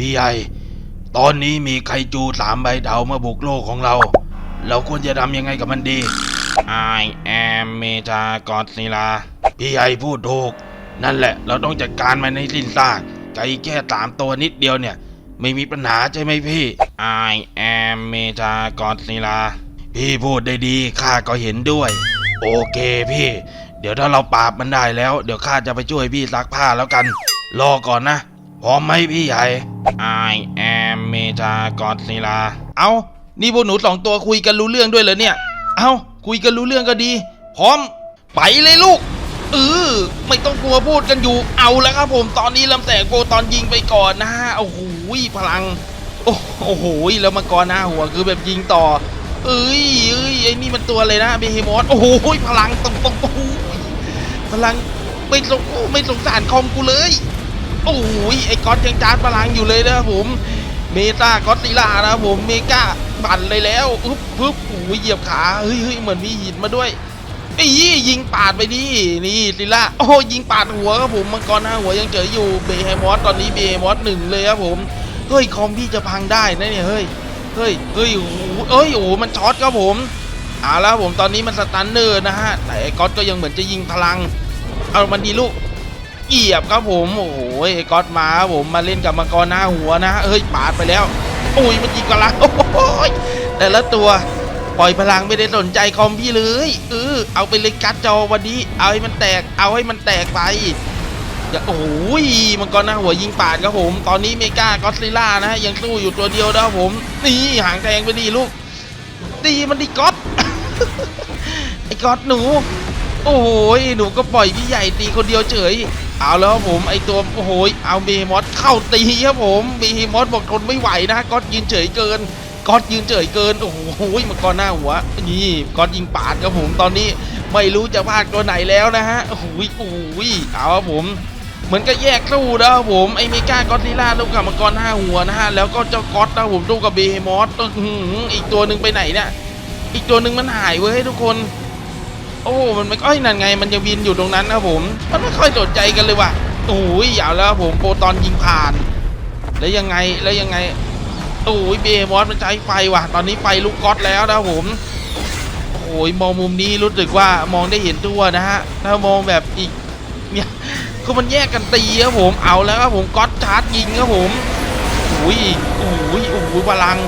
พี่ใหญ่ ตอนนี้มีไคจูสามใบดาวมาบุกโลกของเรา เราควรจะทำยังไงกับมันดี I am เมจากอดซิลาพี่ใหญ่พูดถูก นั่นแหละ เราต้องจัดการมันในสิ้นซากไก่แค่สามตัวนิดเดียวเนี่ย ไม่มีปัญหาใช่ไหมพี่ I am เมจากอดซิลาพี่พูดได้ดีข้าก็เห็นด้วย โอเคพี่ เดี๋ยวถ้าเราปราบมันได้แล้ว เดี๋ยวข้าจะไปช่วยพี่ซักผ้าแล้วกัน รอก่อนนะ พร้อมไหมพี่ใหญ่ I am เมจากอดซิลาเอานี่พวกหนูสองตัวคุยกันรู้เรื่องด้วยเหรอเนี่ย เอาคุยกันรู้เรื่องก็ดี พร้อม ไปเลยลูกเออไม่ต้องกลัวพูดกันอยู่ เอาแล้วครับผมตอนนี้ลำแสงโกตอนยิงไปก่อนนะฮะโอ้โหพลัง โอ้โอ้โหแล้วมังกรหน้าหัวคือแบบยิงต่อ เอ้ยเอ้ยไอ้นี่มันตัวอะไรนะเบเฮมอสโอ้โหพลังตรงตรงโอ้โหพลังไม่สงไม่สงสารคอมกูเลย โอ้ยไอ้ก๊อตยังจานพลังอยู่เลยนะครับผมเมตาก๊อตติล่านะครับผมเมกาบั่นเลยแล้วอึ๊บปึ๊บโอ้ยเหยียบขาเฮ้ยเฮ้ยเหมือนมีหินมาด้วยไอ้ยี่ยิงปาดไปดินี่ติล่าโอ้ยิงปาดหัวครับผมมังกรหน้าหัวยังเจออยู่เบเฮมอสตอนนี้เบเฮมอสหนึ่งเลยครับผมเฮ้ยคอมพี่จะพังได้นะเนี่ยเฮ้ยเฮ้ยเฮ้ยโอ้เอ้ยโอ้มันช็อตครับผมเอาแล้วผมตอนนี้มันสตันเนอร์นะฮะแต่ไอ้ก๊อตก็ยังเหมือนจะยิงพลังเอามันดีลูก เหยียบครับผมโอ้โหไอ้ก๊อตมาครับผมมาเล่นกับมังกรหน้าหัวนะเฮ้ยปาดไปแล้วโอ้ยมันยิงกำลังโอ้ยแต่ละตัวปล่อยพลังไม่ได้สนใจคอมพี่เลยเออเอาไปเลยกัดจอวันนี้ เอาให้มันแตก เอาให้มันแตกไปอย่าโอ้ยมังกรหน้าหัวยิงปาดครับผม ตอนนี้เมกาก็อดซิล่านะฮะยังสู้อยู่ตัวเดียวนะครับผม นี่หางแทงไปดีลูกดีมันดีก๊อตไอ้ก๊อตหนู โอ้โหหนูก็ปล่อยพี่ใหญ่ตีคนเดียวเฉย เอาแล้วผมไอตัวโอ้โหเอาเบมอสเข้าตีครับผมเบมอสบอกทนไม่ไหวนะก็ยืนเฉยเกินก็ยืนเฉยเกินโอ้โหมังกรหน้าหัวนี่ก็ยิงปาดครับผมตอนนี้ไม่รู้จะพลาดตัวไหนแล้วนะฮะโอ้โหโอ้โหเอาครับผมเหมือนก็แยกสู้นะครับผมไอเมกาก็อดซิล่าตู้กับมังกรห้าหัวนะฮะแล้วก็เจ้าก๊อตนะผมตู้กับเบมอสอีกตัวหนึ่งไปไหนเนี่ยอีกตัวหนึ่งมันหายเว้ยทุกคน โอ้มันไม่ค่อยนั่นไง มันยังบินอยู่ตรงนั้นนะผม มันไม่ค่อยสนใจกันเลยว่ะโอ้ยยาวแล้วผมโปรตอนยิงผ่าน แล้วยังไงแล้วยังไงโอ้ยเบมอสมันใช้ไฟว่ะ ตอนนี้ไฟลุกก๊อตแล้วนะผมโอ้ยมองมุมนี้รู้สึกว่ามองได้เห็นทั่วนะฮะถ้ามองแบบอีกเนี่ยคือมันแยกกันตีครับผมเอาแล้วครับผมก๊อตชาร์จยิงครับผมโอ้ยโอ้ยโอ้ยพลัง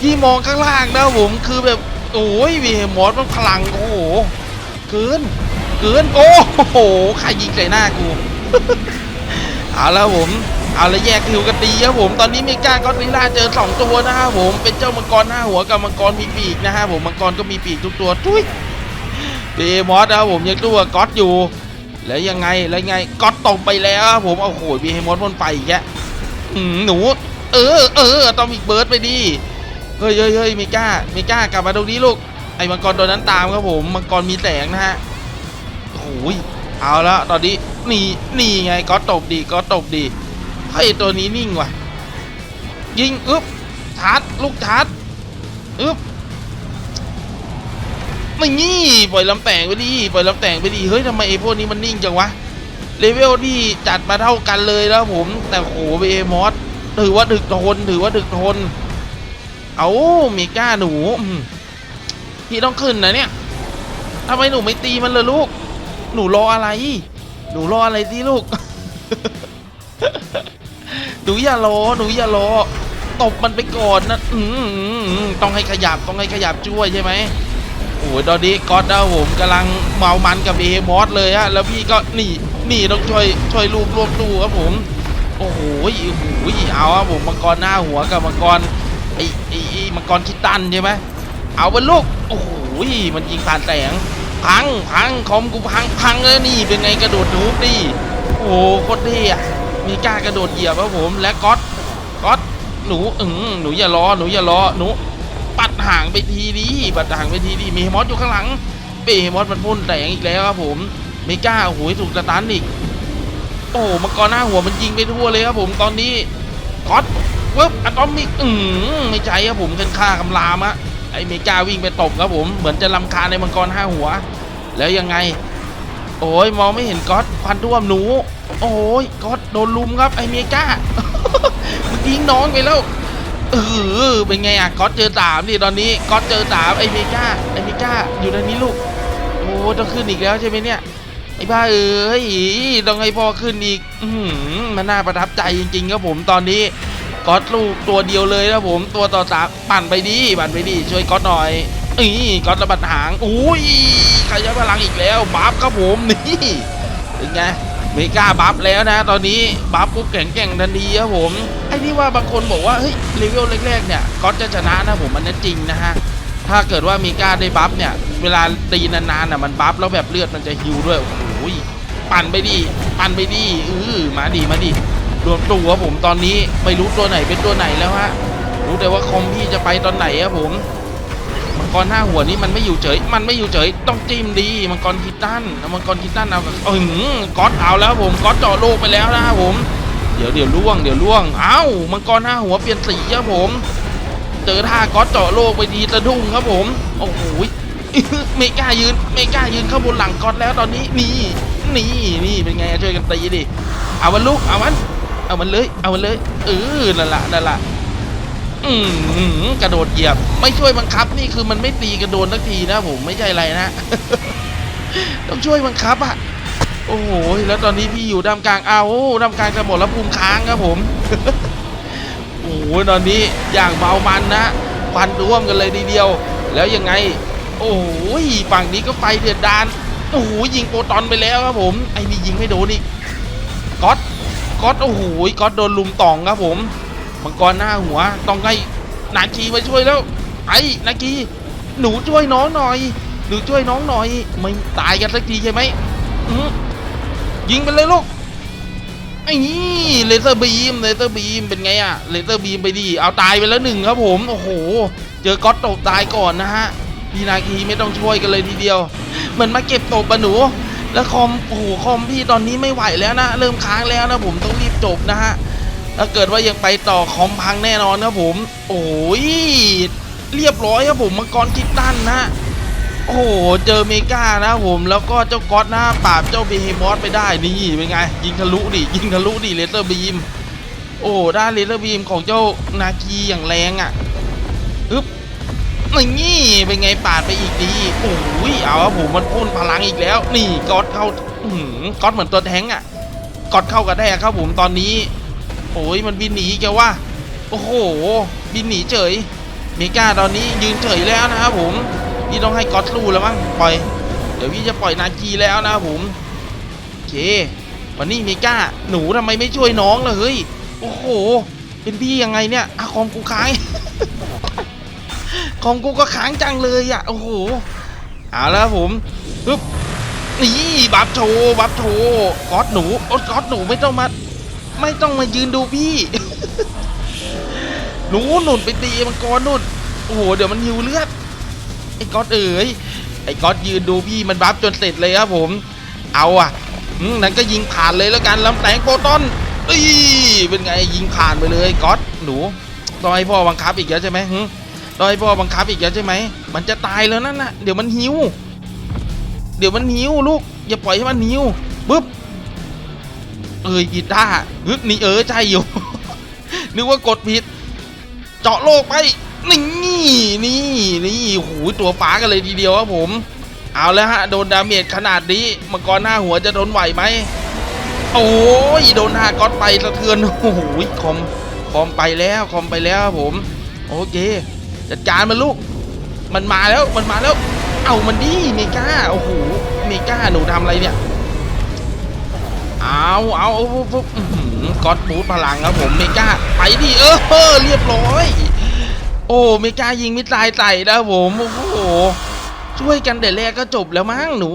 ที่มองข้างล่างนะผมคือแบบ โอ้ยวีมอสมันพลังโอ้โหเกินเกินโอ้โหใครยิงใส่หน้ากูเอาล้วผมเอาล้วแยกทิวกันดีครับผมตอนนี้เมกาก็อดซิล่าเจอสองตัวนะครับผมเป็นเจ้ามังกรหน้าหัวกับมังกรมีปีกนะฮะผมมังกรก็มีปีกทุกตัวทุยเบมอสนะครับผมยังตัวก๊อตอยู่แล้วยังไงแล้วยังไงก๊อตตกไปแล้วครับผมเอาโหยเบมอสบนไฟอีกแกอืมหนู เออเออต้องอีกเบิร์ดไปดิ เฮ้ยเฮ้ยเฮ้ยเมก้าเมก้ากลับมาตรงนี้ลูก ไอ้มังกรตัวนั้นตามครับผมมังกรมีแสงนะฮะโอ้ยเอาล้วตอนนี้นี่นี่ไงก็ตบดีก็ตบดีเฮ้ยตัวนี้นิ่งว่ะ ยิงอึ๊บชาร์จลูกชาร์จอึ๊บไม่งี้ปล่อยลำแปงไปดิปล่อยลำแปงไปดิเฮ้ยทำไมไอ้พวกนี้มันนิ่งจังวะเลเวลที่จัดมาเท่ากันเลยแล้วผม แต่โหเบมอสถือว่าดึกทนถือว่าดึกทน เอาเมก้าหนูอืมพี่ต้องขึ้นนะเนี่ยทำไมหนูไม่ตีมันเลยลูก หนูรออะไร หนูรออะไรสิลูก หนูอย่ารอ หนูอย่ารอ ตบมันไปก่อนนะ อืมอืมอืมต้องให้ขยับ ต้องให้ขยับช่วยใช่ไหมโอ้ยตอนนี้ก๊อตนะผมกำลังเมามันกับเบเฮมอสเลยฮะ แล้วพี่ก็หนีหนีต้องช่วยช่วยรูปรวบตู้ครับผม โอ้โหโอ้โหเอาครับผมมังกรหน้าหัวกับมังกรไอ้ไอ้ไอ้มังกรคิดตันใช่ไหมเอาเป็นลูกโอ้โหมันยิงผ่านแสงพังพังคอมกูพังพังเลยนี่เป็นไงกระโดดนูบดิโอ้โหโคตรเท่อะมีกล้ากระโดดเหยียบครับผมและก๊อตก๊อตหนูอืมหนูอย่ารอหนูอย่ารอหนูปัดห่างไปทีดีปัดห่างไปทีดีมีเฮมอสอยู่ข้างหลังเบเฮมอสมันพ่นแสงอีกแล้วครับผมเมก้าโอ้โหถูกสตันอีกโอ้มังกรหน้าหัวมันยิงไปทั่วเลยครับผมตอนนี้ก๊อต ปึ๊บอะตอมิกอืมไม่ใช่ครับผมเป็นค่าคำรามะไอเมกาวิ่งไปตบครับผมเหมือนจะลำคาในมังกรห้าหัว แล้วยังไง โอ้ยมองไม่เห็นก๊อตควันท่วมหนู โอ้ยก๊อตโดนลุมครับไอเมกามันยิงน้องไปแล้วเออเป็นไงอะก๊อตเจอสามดิตอนนี้ก๊อตเจอสามไอเมกาไอเมกาอยู่ในนี้ลูกโอ้ต้องขึ้นอีกแล้วใช่ไหมเนี่ยไอ้บ้าเอ้ยต้องให้พ่อขึ้นอีก อืมันน่าประทับใจจริงๆครับผมตอนนี้ ก๊อตลูกตัวเดียวเลยนะผมตัวต่อสามปั่นไปดิปั่นไปดิช่วยก๊อตหน่อยอีก๊อตระบัดหางอุ้ยใครใช้พลังอีกแล้วบัฟครับผมนี่เป็นไงเมกาบัฟแล้วนะ ตอนนี้บัฟปุ๊บแข็งแกร่งทันทีครับผมไอ้นี่ว่าบางคนบอกว่าเฮ้ยเลเวลแรกๆเนี่ยก๊อตจะชนะนะผมมันนั้นจริงนะฮะถ้าเกิดว่ามีกล้าได้บัฟเนี่ย เวลาตีนานๆน่ะมันบัฟแล้วแบบเลือดมันจะฮิวด้วยโอ้ยปั่นไปดิปั่นไปดิเออมาดิมาดิ รวมตัวผมตอนนี้ไม่รู้ตัวไหนเป็นตัวไหนแล้วฮะรู้แต่ว่าคอมพี่จะไปตอนไหนครับผมมังกรห้าหัวนี้มันไม่อยู่เฉย มันไม่อยู่เฉย ต้องจิ้มดีมังกรคิดตันมังกรคิดตันเอาเออก๊อตเอาแล้วผมก๊อตเจาะโลกไปแล้วนะครับผม เดี๋ยวเดี๋ยวล่วงเดี๋ยวล่วง เอ้ามังกรห้าหัวเปลี่ยนสีครับผม เจอท่าก๊อตเจาะโลกไปทีสะดุ้งครับผม โอ้โหยเมกล้ายืนเมกล้ายืนข้างบนหลังก๊อตแล้วตอนนี้นี่นี่นี่เป็นไงช่วยกันตีดิเอามันลูกเอามัน เอามันเลย เอามันเลย เออนั่นละนั่นละอืมหือกระโดดเหยียบ ไม่ช่วยบังคับนี่คือมันไม่ตีกระโดดสักทีนะผมไม่ใช่อะไรนะ ต้องช่วยบังคับอะ โอ้โห แล้วตอนนี้พี่อยู่ด้ามกลางเอาด้ามกลางจะหมดแล้วภูมิค้างครับผม โอ้โห ตอนนี้อย่างเมามันนะควันร่วมกันเลยทีเดียว แล้วยังไง โอ้โหฝั่งนี้ก็ไฟเดือดดาน โอ้โหยิงโปรตอนไปแล้วครับผม ไอ้นี่ยิงไม่โดนอีกก๊อต ก๊อตโอ้โหก๊อตโดนลุมตองครับผมมังกรหน้าหัวต้องให้นาคีมาช่วยแล้วไอ้นาคีหนูช่วยน้องหน่อย หนูช่วยน้องหน่อย ไม่ตายกันสักทีใช่ไหมยิงไปเลยลูกไอ้นี่เลเซอร์บีมเลเซอร์บีมเป็นไงอะเลเซอร์บีมไปดิเอาตายไปแล้วหนึ่งครับผม โอ้โห เจอก๊อตตบตายก่อนนะฮะพี่นาคีไม่ต้องช่วยกันเลยทีเดียว เหมือนมาเก็บตบปะหนู แล้วคอมโอ้โหคอมพี่ตอนนี้ไม่ไหวแล้วนะ เริ่มค้างแล้วนะผมต้องรีบจบนะฮะถ้าเกิดว่ายังไปต่อคอมพังแน่นอนครับผม โอ้ยเรียบร้อยครับผมมังกรกิตตันนะโอ้โหเจอเมกานะผมแล้วก็เจ้าก๊อตน้าปราบเจ้าเบเฮมอสไปได้นี่เป็นไง ยิงทะลุดิยิงทะลุดิเลเซอร์บีมโอ้ด้านเลเซอร์บีมของเจ้านาคีอย่างแรงอะอึ๊บ นี่เป็นไงปาดไปอีกดีโอ้ยเอาครับผมมันพ่นพลังอีกแล้ว นี่ก๊อตเข้าหือก๊อตเหมือนตัวแทงอะก๊อตเข้ากระแทกครับผมตอนนี้โอ้ยมันบินหนีแกว่าโอ้โห บินหนีเฉยเมกาตอนนี้ยืนเฉยแล้วนะครับผมพี่ต้องให้ก๊อตสู้แล้วมั้งปล่อย เดี๋ยวพี่จะปล่อยนากีแล้วนะครับผมโอเควันนี้เมกาหนูทำไมไม่ช่วยน้องล่ะเฮ้ยโอ้โห เป็นพี่ยังไงเนี่ยอะคอมกูค้าง คอมกูก็ค้างจังเลยอะโอ้โหเอาแล้วผมปึ๊บนี่บัฟโชบัฟโชก๊อตหนูโอ๊ยก๊อตหนูไม่ต้องมา ไม่ต้องมายืนดูพี่ หนูหนุนไปตีมังกรนุ่นโอ้โหเดี๋ยวมันหิวเลือดไอ้ก๊อตเอ๋ยไอ้ก๊อตยืนดูพี่มันบัฟจนเสร็จเลยครับผม เอาอะนั้นก็ยิงผ่านเลยแล้วกันลำแสงโปรตอนอีเป็นไงยิงผ่านไปเลยก๊อตหนูต้องให้พ่อบังคับอีกแล้วใช่ไหม หึต้องให้พ่อบังคับอีกแล้วใช่ไหม มันจะตายแล้วนั่นนะเดี๋ยวมันหิว เดี๋ยวมันหิวลูก อย่าปล่อยให้มันหิวปึ๊บ เอ้ยกีตาร์ฮึนี่เออใช่อยู่ นึกว่ากดผิด เจาะโลกไป นี่นี่นี่โอ้โหตัวฟ้ากันเลยทีเดียวครับผม เอาแล้วฮะ โดนดาเมจขนาดนี้มังกรหน้าหัวจะทนไหวไหม โอ้ยโดนหน้าก๊อตไปสะเทือน โอ้โหคอมคอมไปแล้วคอมไปแล้วครับผม โอเค จัดการมันลูก มันมาแล้ว มันมาแล้ว เอามันดิเมกาโอ้โห เมกาหนูทำอะไรเนี่ย เอาเอาปุ๊บก๊อตบูทพลังครับผม เมกาไปดิเออเออเรียบร้อย โอ้ เมกายิงมิดไลน์ใส่นะผม โอ้โห ช่วยกันเดี๋ยวแรกก็จบแล้วมั้งหนู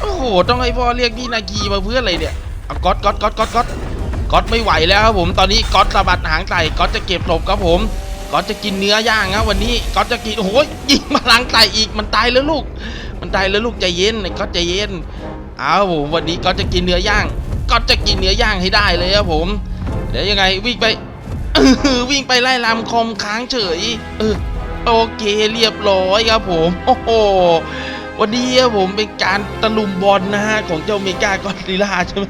โอ้โห ต้องให้พ่อเรียกพี่นากีมาเพื่ออะไรเนี่ยเอาก๊อตก๊อตก๊อตก๊อตก๊อตก๊อตไม่ไหวแล้วครับผม ตอนนี้ก๊อตสะบัดหางใส่ก๊อตจะเก็บศพครับผม ก๊อตจะกินเนื้อย่างครับวันนี้ก๊อตจะกินโอ้โหยิงพลังใส่อีกมันตายแล้วลูก มันตายแล้วลูกใจเย็นก๊อตใจเย็นเอาผมวันนี้ก๊อตจะกินเนื้อย่างก๊อตจะกินเนื้อย่างให้ได้เลยครับผมเดี๋ยวยังไงวิ่งไปวิ่งไปไล่ลำคอมค้างเฉยเออโอเคเรียบร้อยครับผม โอ้โหวันนี้ครับผมเป็นการตะลุมบอลนะฮะของเจ้าเมกากอดซิล่าใช่ไหม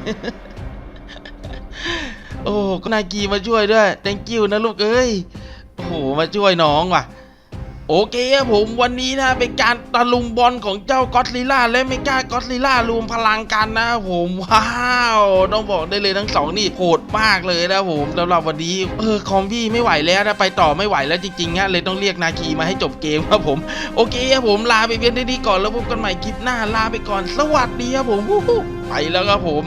โอ้ก็นากีมาช่วยด้วย thank you นะลูกเอ้ย โอ้โหมาช่วยน้องว่ะ โอเคครับผมวันนี้นะเป็นการตะลุมบอลของเจ้ากอดซิล่าและเมกากอดซิล่ารวมพลังกันนะผมว้าวต้องบอกได้เลยทั้งสองนี่โหดมากเลยนะผมสำหรับวันนี้เออคอมพี่ไม่ไหวแล้วนะไปต่อไม่ไหวแล้วจริงๆฮะเลยต้องเรียกนาคีมาให้จบเกมครับผม โอเคครับผมลาไปเพียงเท่านี้ก่อนแล้วพบกันใหม่คลิปหน้าลาไปก่อน สวัสดีครับผมไปแล้วครับผม